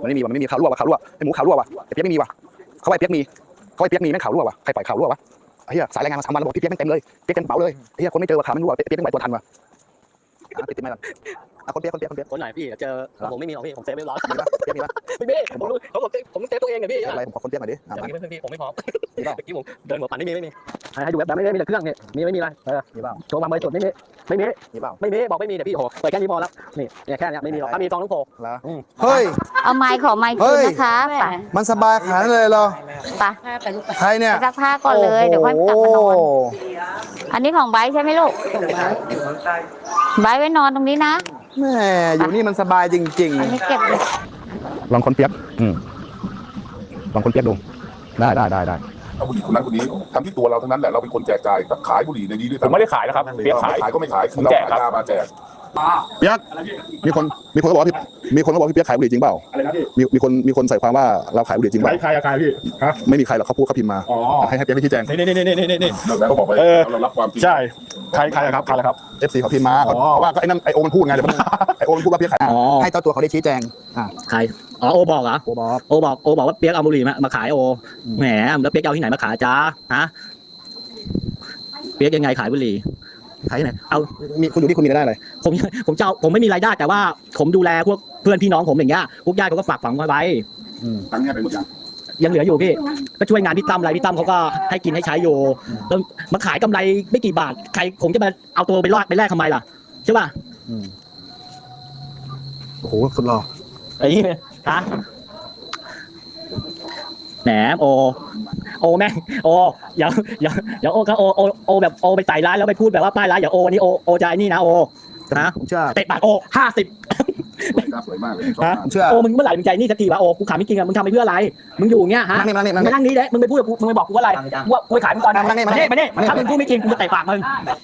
มันไม่มีว่ะมันไม่มีข่าวรั่วว่ะข่าวรั่วไอ้หมูข่าวรั่วว่ะไอ้เปี๊ยกไม่มีว่ะเขาไอ้เปี๊ยกมีเขาไอ้เปี๊ยกมีแม่งข่าวรั่วว่ะใครปล่อยข่าวรั่ววะไอ้เหี้ยสายรายงานมาสามวันแล้วบอกพี่เปี๊ยกแม่งเต็มเลยเปี๊ยกเต็มกระเป๋าเลยไอ้เหี้ยคนไม่เจอว่ะข่าวไม่รั่วเปียกเปียกแม่งไหวตัวทันว่ะติดติดไหมล่ะ อะคนเปียกคนเปียกคนเปียกคนไหนพี่เจอผมไม่มีหรอกพี่ผมเซฟไม่ร้อยมีปะเปียกมีปะไม่มีผมรู้ผมผมเซฟตัวเองไงพี่อะไรผมขอคนเปียกหน่อยดิอะอย่างมานี้เพื่อนพี่ผมไม่พร้อมมีเปล่าเมื่อกี้ผมเดินหัวปั่นไม่มีไม่มีให้ดูแบบแบบไม่มีมีแต่เครื่องเนี่ยมีไม่มีอะไรเออมีเปล่าโชว์วางเบอร์จดไม่มีไม่มีมีเปล่าไม่มีบอกไม่มีเดี๋ยวพี่โอ้โหเปิดแค่นี้พอแล้วนี่เนี่ยแค่เนี้ยไม่มีหรอกถ้ามีซองต้องโผล่แล้วเฮ้ยเอาไม้ขอไม้เฮ้คืนยนะคะไปมันสบายขนาดนั้นเลยเหรอไปใครเนี่ยไปซักผ้าก่อนเลยเดี๋ยวค่อยกลับมานอนอันนี้ของไบร์ทใช่ไหมลูกไบร์ทไว้นอนตรงนี้นะ แม่อยู่นี่มันสบายจริง อันนี้เก็บลองคนเปียกอืมลองคนเปียกดู ได้ได้ได้ได้เอาผู้หญิงคนนั้นคนนี้ทำที่ตัวเราทั้งนั้นแหละเราเป็นคนแจกจ่ายขายบุหรี่ในนี้ด้วยผมไม่ได้ขายนะครับเปียกขาย ขายก็ไม่ขายผมแจกครับเาขายยามาแจก เปียกมีคนมีคนก็บอกว่าพี่มีคนก็บอกพี่เปียกขายบุหรี่จริงเปล่าอะไรนะพี่มีมีคนมีคนใส่ความว่าเราขายบุหรี่จริงเปใครล่าใครอะใครพี่ฮะ ไม่มีใครหรอกเขาพูดเขาพิมพ์มาอ๋อ ให้ให้เปียกได้ชี้แจง นี่นี่นี่นี่นี่นี่แล้วก็บอกไปเออเรารับความจริงใช่ใครใครอะครับใครอะครับ เอฟซีเขาพิมพ์มาอ๋อเพราะว่าก็ไอ้นั่นไอโอมันพูดไงเดี๋ยวมันไอโอมันพูดว่าเปียกขายอ๋อ ให้เจ้าตัวเขาได้ชี้แจงอ่าใคร อ๋อโอบอกเหรอ โอบอกโอบอกโอบอกว่าเปียกเอาบุหรี่มามาขายโอ แหมแล้วเปียกจะเอาที่ไหนมาขายจ้าฮะ เปียกยังไงขายบุหรี่ ขายที่ไหนเอามีคุณอยู่ที่คุณมีรายได้อะไรผมผมจะเอาผมไม่มีรายได้แต่ว่า ผมดูแลพวกเพื่อนพี่น้องผมอย่างเงี้ยพวกญาติเขาก็ฝากฝังไว้ตั้งเงี้ยไปหมดยังยังเหลืออยู่พี่ก็ช่วยงานพี่ตั้มอะไรพี่ตั้มเขาก็ให้กินให้ใช้อยู่แล้วมาขายกำไรไม่กี่บาทใครผมจะมาเอาตัวไปรอดไปแลกทำไมล่ะใช่ป่ะโอ้โหสุดหล่อไอ้นี่ฮะแหนโอ โอแม่งโออย่าอย่าอย่าโอก็โอโอโอแบบโอไปใส่ร้านแล้วไปพูดแบบว่าป้ายร้านอย่าโอวันนี้โอโอจะไอ้นี่นะโอนะผมเชื่อเตะปากโอห้าสิบสวยมากเลยชอบฮะมากผมเชื่อ โอมึงเมื่อไหร่มึงใจนี่สักทีวะโอกูขายไม่จริงอะมึงทำไปเพื่ออะไรมึงอยู่อย่างเงี้ยฮะนั่งนี่นั่งนี่นั่งมึนี่งนั่งนี้เลยมึงไปพูดกับกูมึงไปบอกกูว่าอะไรว่ากูไปขายมึงตอนนั้นนั่งนี่มานั่งนี่เนี่ยมาเนี่ยมานี่ ถ้ามึงพูดไม่จริงกูจะเตะปากมึง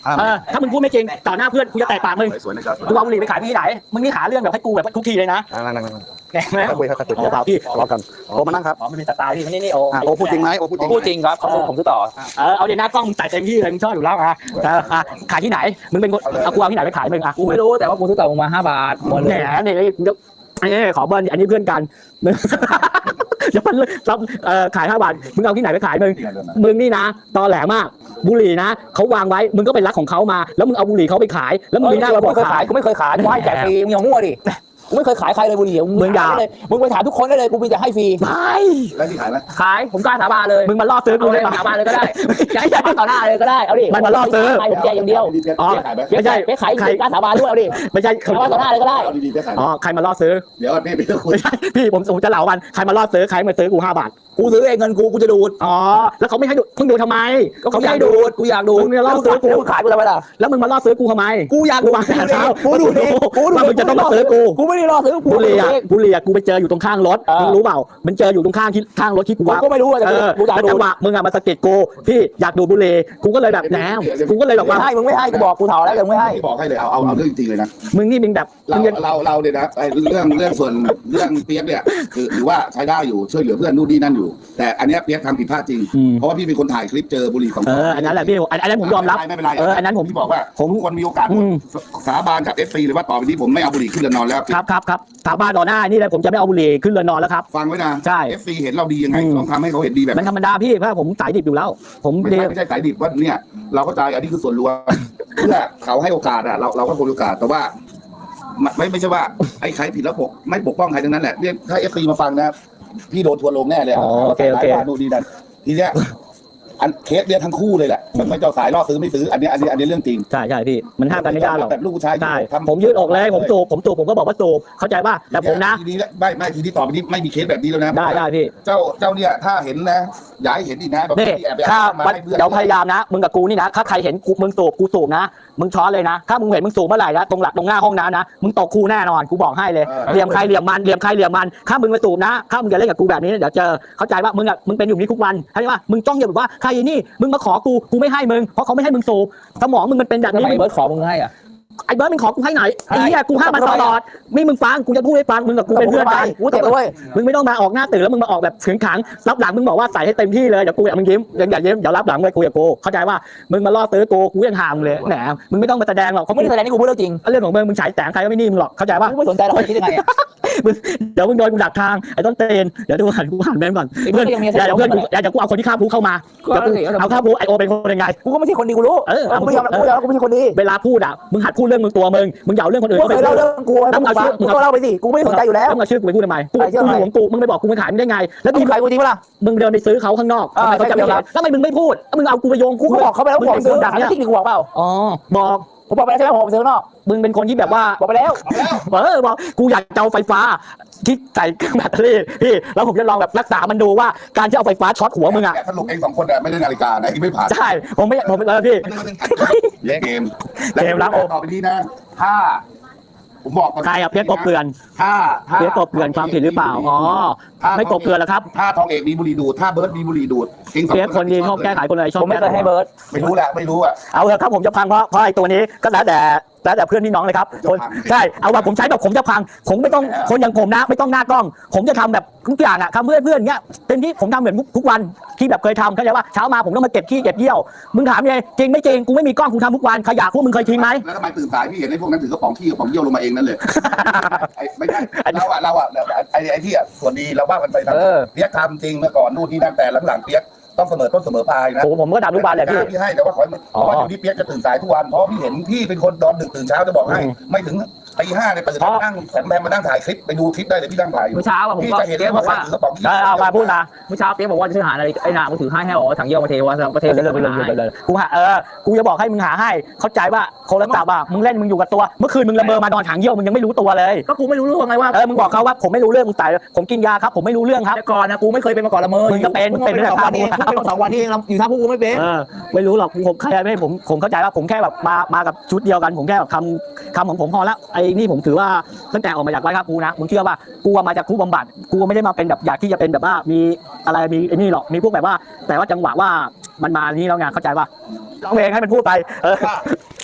อ่าเออถ้ามึงพูดไม่จริงต่อหน้าเพื่อนกูจะเตะปากมึงสวยนะครับกูเอาบุหรี่ไปขายที่ไหนมึงนี่หาเรื่องแบบให้กูแบบทุกทีเลยนะ นั่งนั่งนั่งนั่ง แหมค่อยคุยค่อยคุยอ๋อเปล่าพี่ทะเลาะกันโอมานั่งครับอ๋อมันเป็นสไตล์พี่มันนี่นี่โออะโอพูดจริงไหมโอพูดจริงพูดจริงครับเขาผมซื้อต่อ เออเอาเดี๋ยวหน้ากล้องมึงใส่เต็มที่เลยมึงชอบอยู่แล้วอะเอออะขายที่ไหนมึงเป็นคนเอากูเอาที่ไหนไปขายมึงอะกูไม่รู้แต่ว่ากูซื้อต่อมึงมาห้าบาทหมดแหเลมยเนี่ยเดี๋ยวไอ้ขอเบิร์นอันนี้เพื่อนกันมึง เดี๋ยวมันเราเอ่อขายห้าบาทมึงเอาที่ไหนไปขายมึง มึงนี่นะตอแหลมากบุหรี่นะเขาวางไว้มึงก็ไปรักของเขามา แล้วมึงเอาบุหรี่เขาไปขาย แล้วมึงมีหน้ามาบอกเคยขาขายยกูไม่เคยขายกูให้แจกฟรีมึงอย่ามั่วดิ กูไม่เคยขายใครเลยบุหรี่มึงอย่าเลยมึงไปถามทุกคนได้เลยกูมีแต่ให้ฟรีไม่แล้วที่ขายไหมขายผมกล้าสาบานเลยมึงมาล่อซื้อกูเอาเลได้ยปะ สาบานเลยก็ได้จะให้สาบานต่อหน้าเลยก็ได้เอาดิมันมาล่อซื้อ ขายผมแจกอย่างเดียวดีๆเปียกอ๋อเปียกขายไหมไม่ใช่ ไปขายจริงกล้าสาบานด้วยเอาดิไม่ใช่สาบานต่อหน้าเลยก็ได้ เอาดีๆเปียกขายไหมอ๋อใครมาล่อซื้อเดี๋ยวพี่ไปเลือกคุยไม่ใช่พี่ผมผมจะเหลามันใครมาล่อซื้อใครมาซื้อกูห้าบาทกูซื้อเองเงินกูกูจะดูดอ๋อแล้วเขาไม่ให้ดูมึงดูทำไมก็เขาไม่ให้ดูดกูอยากดูดมึงเนี่ยล่อซื้อกูกูขายกูทำไมล่ะแล้วมึงมาล่อซื้อกูทำไม กูอยากกูดูดวางแต่เช้ากูดูดเองกูดูดว่ามึงจะต้องมาซื้อกู กูไม่ได้รอซื้อกูบุหรี่ดูอะดเองบุหรี่อะกูไปเจออยู่ตรงข้างรถเออมึงรู้เปล่า มันเจออยู่ตรงข้างที่ข้างรถที่กูกูวางก็ไม่รู้อะแต่เออกูอยากแล้วดูจัดงหวะมึงอะมาสะกิดกูพี่อยากดูดบุหรี่กูก็เลยแบบแหนมกูก็เลยแบบไม่ว่าให้มึงไม่ให้กูบอกกูถอแล้วแต่มึงไม่ให้พี่บอกให้เลยเอาเอาเอาเรื่องจริงเลยนะมึงนี่มึงแบบเรามึงยังเราเราเนี่ยนะไอ้เรื่องเรื่องส่วนเรื่องเปียกเนี่ยคือถือว่าใช้ได้อยู่ช่วยเหลือเพื่อนนู่นนี่นั่นอยู่ แต่อันเนี้ยเปียกทำผิดพลาดจริง อืม เพราะว่าพี่เป็นคนถ่ายคลิปเจอบุหรี่ของเอออันนั้นแหละพี่อันอันนั้นผมยอมรับไม่เป็นไรเอออันนั้นผมพี่บอกว่าผม ทุกคนมีโอกาสอืมสาบานกับเอฟซีเลยว่าต่อไปนี้ผมไม่เอาบุหรี่ขึ้นเรือนนอนแล้วครับครับครับสาบานต่อหน้านี่เลยผมจะไม่เอาบุหรี่ขึ้นเรือนนอนแล้วครับ ฟังไว้นะใช่เอฟซีเห็นเราดียังไงอืม ต้องทำให้เขาเห็นดีแบบมันธรรมดาพี่เพราะผมสายดิบอยู่แล้ว ผมไม่เดีใช่ไม่ใช่สายดิบว่าเนี่ย เราเข้าใจอันนี้คือส่วนรวม เพื่อเขาให้โอกาสอะเราเราก็ควรโอกาสแต่ว่าไม่ไม่ไม่ใช่ว่าไอ้ใครผิดแล้วปกไม่ปกป้องใครทั้งนั้นแหละเนี่ยถ้าเอฟซีมาฟังนะ พี่โดนทัวร์ลงแน่เลยะอ๋อโอเคโอเคสายนู่นนี่นั่นทีเนี้ย อันเคสเนี่ยทั้งคู่เลยแหละมันไม่เจ้าสายล่อซื้อไม่ซื้ออันเนี้ยอันนี้อันนี้เรื่องจริงใช่ใช่พี่มันห้ามกันไม่ได้หรอกแบบลูกผู้ชายใช่ทำผมยืดอกเลยผมสูบผมสูบผมก็บอกว่าสูบเข้าใจป่ะแต่ผมนะทีนี้ไม่ไม่ทีนี้ต่อไปนี้ไม่มีเคสแบบนี้แล้วนะได้ได้พี่เจ้าเจ้าเนี่ยถ้าเห็นนะอย่าให้เห็นอีกนะแบบนี่ที่แอบไปถ้าเอามามันให้เพื่อนเดี๋ยวพยายามนะมึงกับกูนี่นะถ้าใครเห็นกูมึงสูบกูสูบนะมึงช้อนเลยนะ ถ้ามึงเห็นมึงสูบเมื่อไหร่นะตรงหลักตรงหน้าห้องน้ำนะมึงตกคูแน่นอนกูบอกให้เลยเหลี่ยมใครเหลี่ยมมันเหลี่ยมใครเหลี่ยมมันถ้ามึงมาสูบนะถ้ามึงจะเล่นกับกูแบบนี้เดี๋ยวเจอเข้าใจป่ะมึงอะมึงเป็นอยู่นี้ทุกวันเข้าใจป่ะมึงจ้องอย่าแบบว่าใครนี่มึงมาขอกูกูไม่ให้มึงเพราะเขาไม่ให้มึงสูบสมองมึงมันเป็นแบบทำนี้ไมเบิร์ดขอมึงให้อะ ไอ้เบิร์ดมึงขอกูให้ไหนไอ้เหี้ยกูห้ามมันตลอดไม่มึงฟังกูจะพูดให้ฟังมึงกับกูเป็นเพื่อนกันกูเจ็บด้วยมึงไม่ต้องมาออกหน้าตื่นแล้วมึงมาออกแบบขึงขังรับหลังมึงบอกว่าใส่ให้เต็มที่เลยเดี๋ยวกูอยากมึงยิ้มอย่าอย่ายิ้มเดี๋ยวรับหลังเลยกูอยากกูเข้าใจว่ามึงมาล่อซื้อกูกูยังห่างเลยแหมมึงไม่ต้องมาแสดงหรอกเขาเขาไม่ไม่ได้แสดงนี่กูพูดเรื่องจริงเรื่องของมึงมึงฉายแสงใครก็ไม่นี่มึงหรอกเข้าใจป่ะกูไม่สนใจเราคิดยังไงอะมึงเดี๋ยวมึงโดนกูดักทางไอ้ต้นเตนเดี๋ยวดูหันกูหันแม่งก่อนเพื่อนเดี๋ยวเดี๋ยวเพื่อนกูเดี๋ยวกูเอาคนที่ฆ่าผู้เข้ามาเดี๋ยวกูเอาฆ่าผู้ไอโอเป็นคนยังไงกูก็ไม่ใช่คนดีกูรู้เออกูไม่ยอมรับกูยอมรับกูไม่ใช่คนดีเวลาพูดอะมึงหัดพูดเรื่องมึงตัวมึงมึงอย่าเอาเรื่องคนอื่นกูเข้าไปเคยพูเล่าด เรื่องกูให้มึงฟังมึมึงงเอาก็เล่าไปสิกูไม่สนใจอยู่แล้วต้องเอาชื่อกูไปพูดทำไมกูไอ้เจ้ากูอะไรหวงกูมึงไม่บอกกูไปขายมึงได้ไง แล้วมึมึงงขายกูจริงปะล่ะ มึงเดินไปซื้อเขาข้างนอกอ่าทำไมเขาจะไม่ใช่เห็นแล้วทำไมมึงไม่พูดแล้วมึงเอากูไปโยงกูกูก็บอกเขาไปแล้วมึกูงบอกเป็นซื้คอนดัดักกแล้เนี่วยที่กูบอกเปล่า อ๋อบอก ผมบอกไปแล้วใช่ไหมผมซื้อข้างนอกมึงเป็นคนที่แบบว่าบอกไปแล้วเออบอกกูอยากจะเอาไฟฟ้าที่ใส่เครื่องแบตเตอรี่พี่แล้วผมจะลองแบบรักษามันดูว่าการที่เอาไฟฟ้าช็อตหัวมึงอะสรุปเองสองคนอะไม่ได้นาฬิกานะเองไม่ผ่านใช่ผมไม่ผมไม่เออพี่เล่นเกมเกมรับต่อไปนี้นะถ้า ผมบอกก่อนใครอะเปียกกบเกลือนถ้าถ้าเปียกกบเกลือนความผิดหรือเปล่าอ๋อไม่กบเกลือนแล้วครับ ถ้าทองเอกมีบุหรี่ดูดถ้าเบิร์ดมีบุหรี่ดูดเองสองเปียกคนดีชอบแก้ไขคนอะไรชอบผมไม่เคยให้เบิร์ดไม่รู้แหละไม่รู้อะเอาเถอะครับผมจะพังเพราะเพราะไอ้ตัวนี้ก็แล้วแต่ แล้วแต่เพื่อนพี่น้องเลยครับคนใช่เอาว่าผมใช้แบบผมจะพัง ผมไม่ต้องคนอย่างผมนะ ไม่ต้องหน้ากล้อง ผมจะทำแบบทุกอย่างอะทำเพื่อนเพื่อนเงี้ยเป็นที่ผมทำเหมือนทุกวันที่แบบเคยทำเข้าใจว่าเช้ามาผมต้องมาเก็บขี้เก็บเยี่ยวมึงถามไงจริงไม่จริงกูไม่มีกล้องกูทำทุกวันขยะพวกมึงเคยทิ้งไหมแล้วทำไมตื่นสายพี่เห็นไอ้พวกนั้นถือกระป๋องขี้กระป๋องเยี่ยวลงมาเองนั่นเลยไอ้ไม่ใช่เราอะเราอะไอ้ไอ้ที่อะส่วนดีเราว่ามันไปทำเออเปียกทำจริงเมื่อก่อนนู่นนี่นั่นแต่หลังๆเปียก ต้องเสมอต้นเสมอปลายนะโอ้ผมก็ทำทุกวันแหละพี่ พี่ให้แต่ว่าขอให้มันเพอ๋อราะว่าอยู่ที่เปียกจะตื่นสายทุกวันเพราะพี่เห็นพี่เป็นคนนอนดึกตื่นเช้าจะบอกให้ อืม ไม่ถึง ตีห้าเนี่ยตื่นเพราะมานั่งแสมแมมมานั่งถ่ายคลิปไปดูคลิปได้เลยพี่นั่งถ่ายอยู่เมื่อเช้าอะผมพี่ก็จะเห็นเปี๊เลยยกบว่าอกว่าถือกระป๋องขี้เออเอามาพูดมาเมื่อเช้าเปียกบอกว่าจะซื้อหาอะไรไอ้นามันถือให้ให้อ๋อถังเยี่ยวมาเทว่าประเทศเลยเลยเลยเลยเลยกูหาเออกูจะบอกให้มึงหาให้ เข้าใจว่าโทรศัพท์อะมึงเล่นมึงอยู่กับตัว เมื่อคืนมึงละเมอมานอนถังเยี่ยวมึงยังไม่รู้ตัวเลย ก็กูไม่รู้เรื่องไงว่าเออมึงบอกเขาว่าผมไม่รู้เรื่องมึงตายผมกินยาครับผมไม่รู้เรื่องครับ แต่ก่อนนะกูไม่เคยเป็นมาก่อนละเมอมึงก็เป็นมึงเป็นเป็นตั้งสแต่องวันเองภาพมึงเป็นสองวันเองอยู่ท่าพูกูไม่เป็น เออไม่รู้หรอกผมใครไม่ผมผมเข้าใจว่าผมแค่แบบมามากับชุดเดียวกัน ผมแค่แบบคำคำของผมพอละไอ้นี่ผมถือว่าตั้งแต่ออกมาจากไว้ครับกูนะมึงเชื่อป่ะกูมาจากคู่บำบัดกูไม่ได้มาเป็นแบบอยากที่จะเป็นแบบว่ามีอะไรมีไอ้นี่หรอกมีพวกแบบว่า แต่ว่าจังหวะว่ามันมานี่แล้วไงเข้าใจป่ะร้องเพลงให้มันพูดไปเออ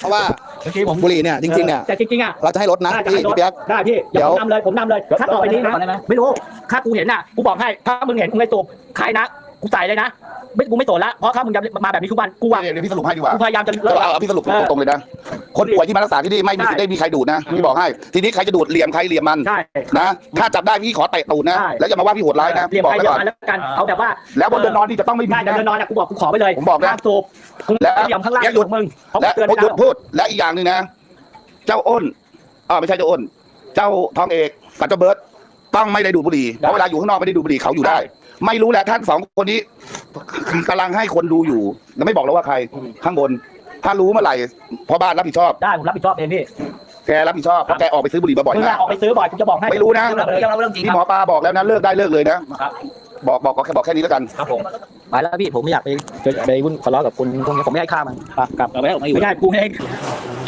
เพราะว่าเมื่อกี้ผมบุหรี่เนี่ยจริงๆเนี่ยแต่จริงๆอะเราจะให้ลดนะได้พี่ได้พี่เปียกได้พี่เดี๋เดี๋ยยววผมนำเลยผมนำเลยถ้าต่อไปนี้นะไม่รู้ถ้ากูเห็นน่ะกูบอกให้ถ้ามึงเห็นมึงไม่ตูบใครนะ กูใส่เลยนะ ไม่กูไม่สนละเพราะถ้ามึงจะมาแบบนี้ทุกวันกูอะเดี๋ยวเดี๋ยวพี่สรุปให้ดีกว่ากูพยายามจะเลิก เอาเอาพี่สรุปตรงๆเลยนะ คนป่วยที่มารักษาที่นี่ไม่มีสิทธิ์ได้มีใครดูดนะพี่บอกให้ ทีนี้ใครจะดูดเหลี่ยมใครเหลี่ยมมันใช่ นะถ้าจับได้พี่ขอเตะตูดนะ ใช่ แล้วจะมาว่าพี่โหดร้ายนะเรียพี่มบอกใครไว้เรียมก่อนมาแล้วกันเอาแบบว่าแล้วบนเดินนอนที่จะต้องไม่มีได้นะ เดินนอนเนี่ยกูบอกกูขอไปเลยผมบอกนะห้ามสูบมึงแล้วเรียมข้างล่างอย่าหยุดมึงเขาและเตือนพูดไม่หยุได้ดพูดและอีกอย่างหนึ่งนะ เจ้าอ้นอ่าไม่ใช่เจ้าอ้น เจ้าทองเอกกับเจ้าเบิร์ตต้องไม่ได้ดูดบุหรี่เพราะเวลาอยู่ข้างนอกไม่ได้ดูดบุหรี่เขาอยู่ได้ ไม่รู้แหละท่านสองคนนี้กำลังให้คนดูอยู่ แล้วไม่บอกแล้วว่าใครข้างบน ถ้ารู้เมื่อไหร่พ่อบ้านรับผิดชอบ ได้ผมรับผิดชอบเองพี่แกรับผิดชอบเพราะแกออกไปซื้อบุหรี่มาบ่อยมึงมาอะกออกไปซื้อบ่อยกูจะบอกให้ไม่รู้นะเรื่องเราเรื่องจริงพี่คหมรับอปลาบอกแล้วนะเลิกได้เลิกเลยนะครับบอกบอกบอกแค่บอกแค่นี้แล้วกันครับผมไปแล้วพี่ผมไม่อยากไปไปวุ่นทะเลาะกับคนพวกนี้ผมไม่ให้ค่ามันกลับกลับเราไม่ได้ออกมาอยู่ไม่ได้กูไม่ให้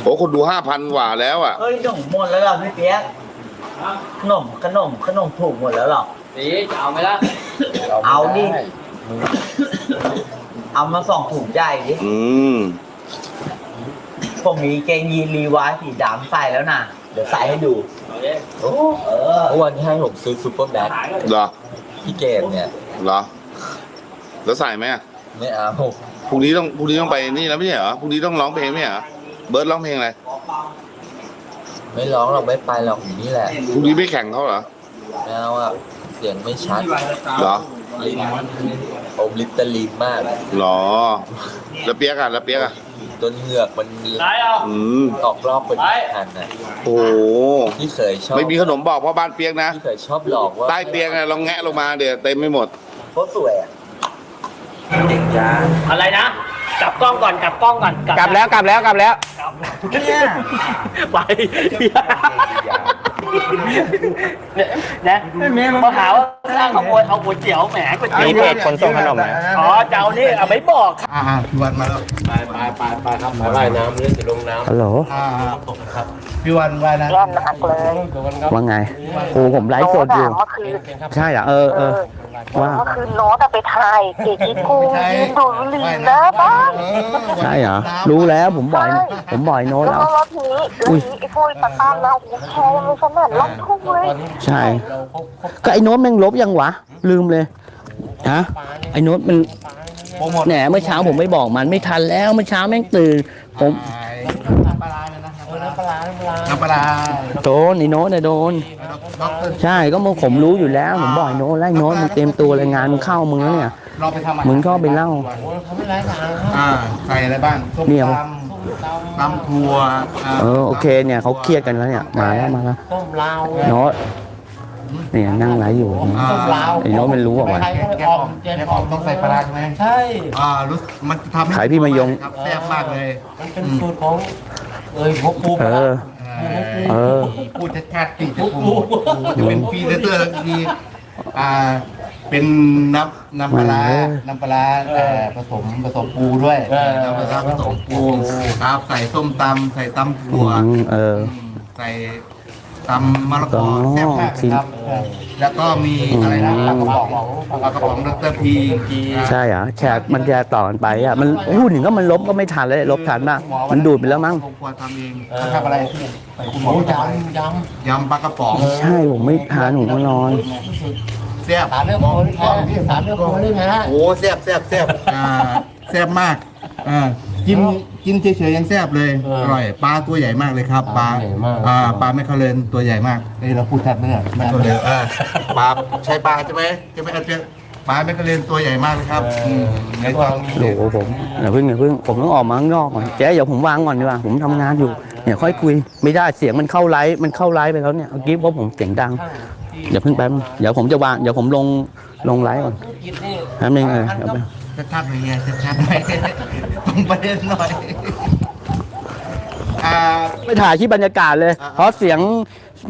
โอ้คนดูห้าพันกว่าแล้วอะเฮ้ยขนมหมดแล้วเหรอพี่เปี๊ยกขนมขนมขนมถูกหมดแล้วเหรอ นี่จะเอาไหมล่ะเอาดิ เอามาสองถุงใหญ่ดิ อืม ผมมีเกงยีนรีวายสีดำใส่แล้วนะเดี๋ยวใส่ให้ดูโอ้เออ เมื่อวันที่ให้ผมซื้อซูเปอร์แบ็คเหรอ พี่เกดเนี่ย เหรอ แล้วใส่ไหมอะไม่เอาพรุ่งนี้ต้องพรุ่งนี้ต้องไปนี่แล้วไม่ใช่เหรอ พรุ่งนี้ต้องร้องเพลงไม่ใช่เหรอ เบิร์ดร้องเพลงอะไร ไม่ร้องหรอกไม่ไปหรอกอยู่นี่แหละพรุ่งนี้ไม่แข่งเขาเหรอ ไม่เอาอะ เสียงไม่ชัดเหรอลิ้นอมลิปตาลีนมากเหรอ แล้วเปียกอะแล้วเปียกอะจนเหงือกมันอืมออกรอบเป็นพันอะโอ้โหพี่เคยชอบไม่มีขนมบอกพ่อบ้านเปียกนะพี่เคยชอบหลอกว่าใต้เตียงอะลองแงะลงมาเดี๋ยวเต็มไม่หมดโคตรสวยอะอะไรนะกลับกล้องก่อนกลับกล้องก่อนกลับแล้วกลับแล้วกลับแล้วเนี่ยไป นะมาหาว่าข้างขโมยเอาก๋วยเตี๋ยวแหมก๋วยเตี๋ยวมีเพจคนส่งขนมนะอ๋อเจ้านี่เอาไม่บอกอ่าพี่วันมาแล้วฮัลโหลอ่าพี่วันว่ายนะว่าไงโอ้ผมไลฟ์สดอยู่เมื่อคืนใช่เหรอเออเออ ว่าเมื่อคืนโน้ตอะไปถ่ายเกจิกูยืนดูดบุหรี่หนะบ้านใช่เหรอรู้แล้วผมบ่อย ผมบ่อยโน้ตแล้วแล้วรอบนี้แล้วนี้ไอ้พวกประกันเราโอ้โหแชร์ยังไม่สนั่นลั่นทุ่งเลย ใช่ก็ไอ้โน้ตแม่งลบยังวะ ลืมเลยฮะไอ้โน้ตมันแหนเมื่อเช้าผมไม่บอกมันไม่ทันแล้วเมื่อเช้าแม่งตื่นผมปลาร้าเนี่ยนะปลาร้าน้ำ ปลาน้ำปลาโดนไอ้โน้ตเนี่ยโดน ด็อกเตอร์ใช่ก็มึงผมรู้อยู่แล้ว ผมบอกไอ้โน้ตแล้วไอ้โน้ตมึงเตรียมตัวรายงานมึงเข้ามึงแล้วเนี่ย เราไปทำอาหารมึงก็ไปเล่าอ่าใส่อะไรบ้างส้มเนี่ย ตำตำถั่วอ่าเออโอเคเนี่ยเขาเครียดกันแล้วเนี่ยมาแล้วมาแล้วโน้ต เนี่ยนั่งไลฟ์อยู่อ่า ไอ้โน้ตมันรู้อะวะแกงอ่อมแกงอ่อมต้องใส่ปลาร้าใช่ไหม ใช่ อ่ารู้สึกมันทำให้ขายพี่มายง ครับแซ่บมากเลยมันเป็นสูตรของ เอ้ยพวกกูเออเออ พูดชัดๆติดจะพูดจะเป็นพรีเซนเตอร์แล้วทีอ่า เป็นน้ำน้ำปลาร้าเออน้ำปลาร้าแต่ผสมผสมปูด้วยน้ำปลาร้าผสมปูครับใส่ส้มตำใส่ตำถั่วอืมเออ ใส่ ตำมะละกอแซ่บมากจริง ครับแล้วก็มีอะไรนะปลากระป๋องปลากระป๋องดรพีใช่เหรอแขกมันจะต่อกันไปอะมันพูดถึงก็มันลบก็ไม่ทันเลยลบทันมากมันดูดไปแล้วมั้งครอบครัวทำเองเขาทำอะไรใส่คุณหมอยำยำยำปลากระป๋องไม่ใช่ผมไม่ทานผมก็นอนแซ่บสารเนื้อโคนี่สารเนื้อโคนี่แพ้โอ้แซ่บแซ่บแซ่บอ่าแซ่บมากอ่ากิน กินเฉยๆยังแซ่บเลยอร่อยปลาตัวใหญ่มากเลยครับปลาอ่าปลาแมคคาเรนตัวใหญ่มากเอ้เราพูดแทบไม่ได้แมคคาเรนอ่าปลาใช่ปลาใช่ไหมใช่ไหมอาจารย์ปลาแมคคาเรนตัวใหญ่มากเลยครับอืมในตอนนี้โอ้โหผมอย่าเพิ่งอย่าเพิ่งผมต้องออกมาข้างนอกก่อนเจ๊เดี๋ยวผมวางก่อนดีกว่าผมทำงานอยู่เนี่ยค่อยคุยไม่ได้เสียงมันเข้าไลฟ์มันเข้าไลฟ์ไปแล้วเนี่ยเมื่อกี้เพราะผมเสียงดังอย่าเพิ่งแป๊บนึงเดี๋ยวผมจะวางเดี๋ยวผมลงลงไลฟ์ก่อนแป๊บนึงเออเดี๋ยวไป ชัดๆหน่อยไงชัดๆหน่อยตรงประเด็นหน่อยอ่าไม่ถ่ายที่บรรยากาศเลยเพราะเสียง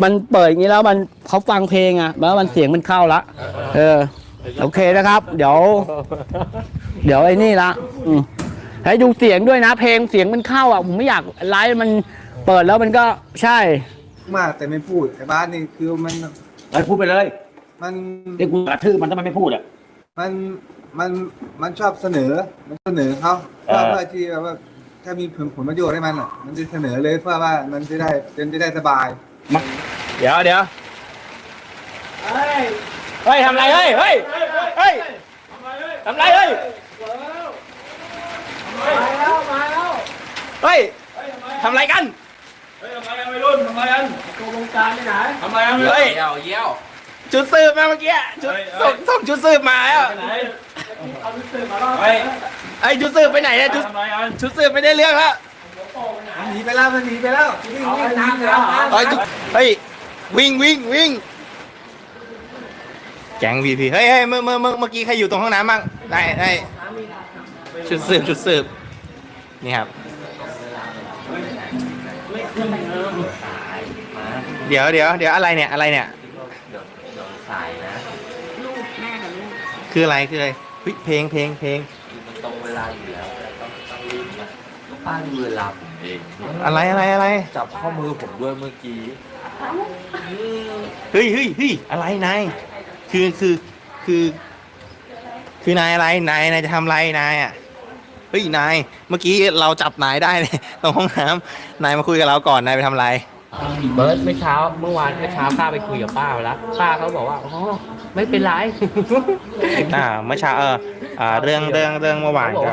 มันเปิดอย่างนี้แล้วมันเขาฟังเพลงอะแล้วมันเสียงมันเข้าละ เออ โอเคนะครับ เดี๋ยว เดี๋ยวไอ้นี่ละอืมให้ดูเสียงด้วยนะ เพลงเสียงมันเข้าอะ ผมไม่อยากไลฟ์มันเปิดแล้วมันก็ใช่ มากแต่ไม่พูดไอ้บ้านนี่คือมันไอ้พูดไปเลยมัน เดี๋ยวกูกระทืบมันทำไมไม่พูดอะมัน มันมันชอบเสนอ มันเสนอเขาเออเพื่อที่แบบว่าถ้ามีผลผลประโยชน์ให้มันอะ มันจะเสนอเลยเพื่อว่ามันจะได้เป็นจะได้สบาย เดี๋ยวเดี๋ยวเฮ้ยทำไรเฮ้ยเฮ้ยเฮ้ยทำไรเฮ้ยเฮ้ยทำไรกันเฮ้ยทำไรกันไม่รุ่นทำไรกันตัววงการที่ไหนทำไรกันเฮ้ยเยี่ยวเยี่ยวชุดสืบมาเมื่อกี้ชุดส่งส่งชุดสืบมาแล้ว ไอ้ชุดสืบไปไหนเนี่ยชุดชุดสืบไม่ได้เรื่องแล้วหนีไปแล้วมันหนีไปแล้ววิ่งวิ่งหนีไปแล้วเฮ้ยชุดเฮ้ยวิ่งวิ่งวิ่งแก๊งพีพีเฮ้ยเฮ้ยเมื่อเมื่อเมื่อเมื่อกี้ใครอยู่ตรงห้องน้ำบ้างได้ได้ชุดสืบชุดสืบนี่ครับเดี๋ยวเดี๋ยวเดี๋ยวอะไรเนี่ยอะไรเนี่ยสายนะคืออะไรคืออะไรเฮ้ยเพลงเพลงเพลงมันตรงเวลาอยู่แล้วแต่ต้องต้องรีบนะป้าดูเวลาผมเองอะไรอะไรอะไรจับข้อมือผมด้วยเมื่อกี้เฮ้ยเฮ้ยเฮ้ยอะไรนายคือคือคือ คือนายอะไรนายนายจะทำอะไรนายอะเฮ้ยนายเมื่อกี้เราจับนายได้เลยตรงห้องน้ำนายมาคุยกับเราก่อนนายไปทำอะไรเบิร์ดเมื่อเช้าเมื่อวานเมื่อเช้าข้าไปคุยกับป้าไปแล้วป้าเขาบอกว่าอ๋อ ไม่เป็นไร อ่าเมื่อเช้าเอออ่าเรื่องเรื่องเรื่องเมื่อวานก็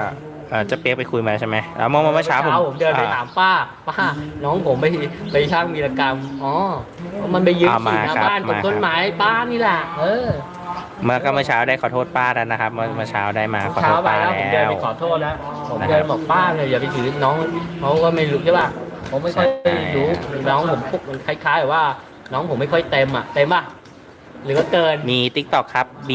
เอ่อเจะเปียกไปคุยมาใช่ไหมแล้วเมื่อเมื่อเช้าผมผมเดินไปถามป้า ป้า น้องผมไปไปช่างวีรกรรม อ๋อ มันไปยืนอ่ามาขี่หน้าครับบ้านตรงมาต้นครับไม้ป้านี่แหละ เออ เมื่อก็เมื่อเช้าได้ขอโทษป้าแล้วนะครับ เมื่อเมื่อเช้าได้มาขอโทเช้าษไปป้าแล้วผมเดิแล้นว ไปขอโทษแล้วผมนะครับเดินบอกป้าเลยอย่าไปถือน้องเขาก็ไม่รู้ใช่ป่ะผมไม่ค่อยรู้น้องผมปุ๊บมันคล้ายๆแบบว่า น้องผมไม่ค่อยเต็มอะเต็มป่ะ หรือว่าเกิน มี t ิ k t o k ครับ B